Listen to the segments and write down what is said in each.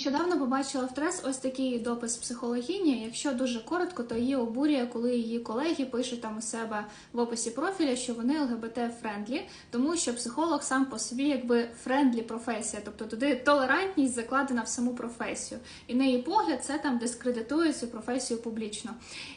Нещодавно побачила в трес ось такий допис психологині. Якщо дуже коротко, то її обурює, коли її колеги пишуть там у себе в описі профіля, що вони ЛГБТ френдлі, тому що психолог сам по собі якби френдлі професія, тобто туди толерантність закладена в саму професію. І на її погляд це там дискредитує цю професію публічно.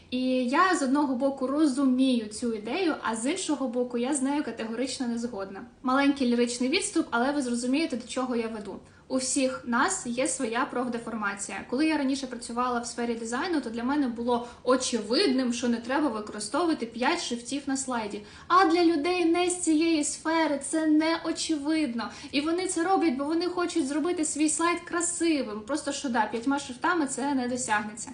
І я з одного боку розумію цю ідею, а з іншого боку, я з нею категорично не згодна. Маленький ліричний відступ, але ви зрозумієте, до чого я веду. У всіх нас є своя профдеформація. Коли я раніше працювала в сфері дизайну, то для мене було очевидним, що не треба використовувати 5 шрифтів на слайді. А для людей не з цієї сфери це не очевидно. І вони це роблять, бо вони хочуть зробити свій слайд красивим. Просто що да, п'ятьма шрифтами це не досягнеться.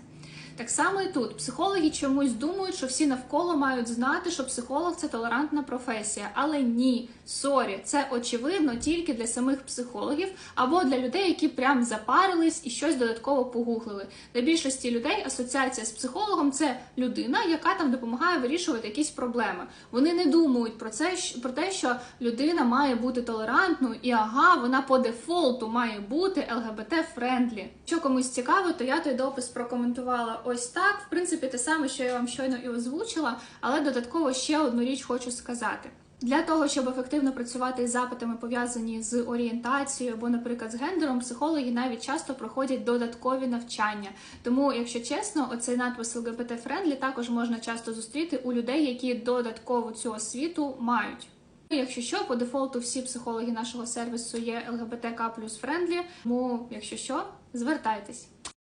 Так само і тут психологи чомусь думають, що всі навколо мають знати, що психолог це толерантна професія. Але ні, сорі, це очевидно тільки для самих психологів або для людей, які прям запарились і щось додатково погуглили. Для більшості людей асоціація з психологом це людина, яка там допомагає вирішувати якісь проблеми. Вони не думають про це про те, що людина має бути толерантною, і ага, вона по дефолту має бути ЛГБТ френдлі. Що комусь цікаво, то я той допис прокоментувала ось так. В принципі, те саме, що я вам щойно і озвучила, але додатково ще одну річ хочу сказати. Для того, щоб ефективно працювати із запитами, пов'язані з орієнтацією або, наприклад, з гендером, психологи навіть часто проходять додаткові навчання. Тому, якщо чесно, оцей надпис ЛГБТ френдлі також можна часто зустріти у людей, які додатково цю освіту мають. Якщо що, по дефолту всі психологи нашого сервісу є ЛГБТК плюс френдлі, тому якщо що, звертайтесь.